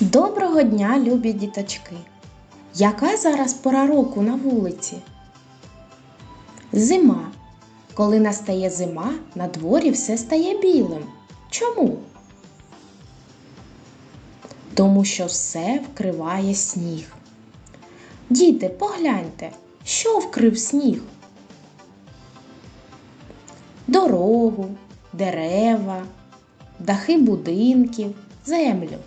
Доброго дня, любі діточки! Яка зараз пора року на вулиці? Зима. Коли настає зима, на дворі все стає білим. Чому? Тому що все вкриває сніг. Діти, погляньте, що вкрив сніг? Дорогу, дерева, дахи будинків, землю.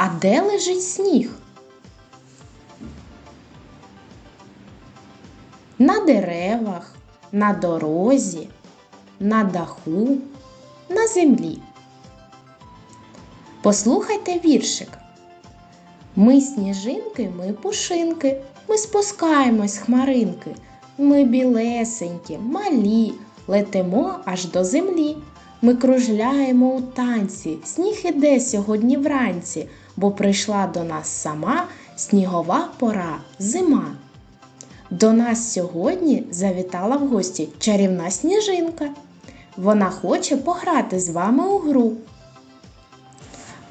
А де лежить сніг? На деревах, на дорозі, на даху, на землі. Послухайте віршик. Ми сніжинки, ми пушинки, ми спускаємось хмаринки. Ми білесенькі, малі, летимо аж до землі. Ми кружляємо у танці, сніг іде сьогодні вранці, бо прийшла до нас сама снігова пора, зима. До нас сьогодні завітала в гості чарівна сніжинка. Вона хоче пограти з вами у гру.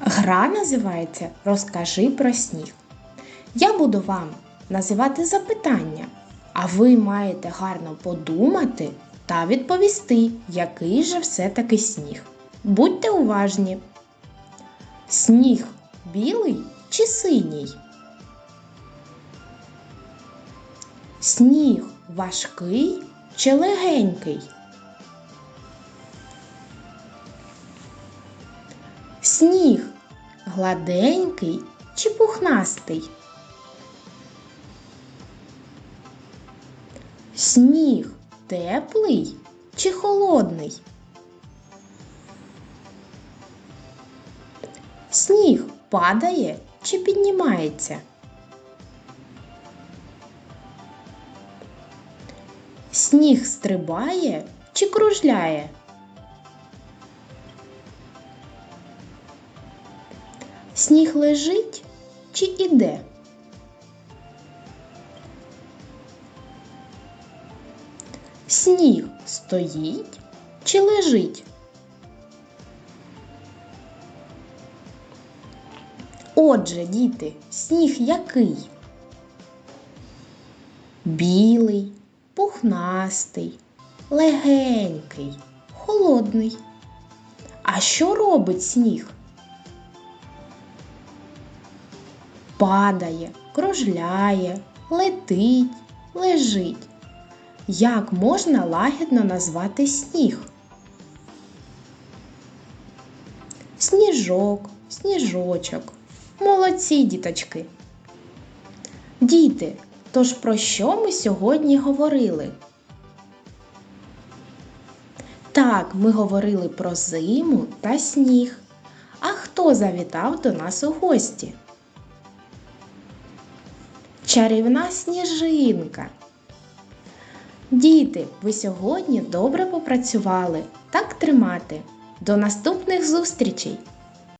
Гра називається Розкажи про сніг. Я буду вам називати запитання, а ви маєте гарно подумати та відповісти, який же все-таки сніг. Будьте уважні. Сніг білий чи синій? Сніг важкий чи легенький? Сніг гладенький чи пухнастий? Сніг теплий чи холодний? Сніг падає чи піднімається? Сніг стрибає чи кружляє? Сніг лежить чи іде? Сніг стоїть чи лежить? Отже, діти, сніг який? Білий, пухнастий, легенький, холодний. А що робить сніг? Падає, кружляє, летить, лежить. Як можна лагідно назвати сніг? Сніжок, сніжочок. Молодці, діточки. Діти, тож про що ми сьогодні говорили? Так, ми говорили про зиму та сніг. А хто завітав до нас у гості? Чарівна сніжинка. Діти, ви сьогодні добре попрацювали. Так тримати. До наступних зустрічей!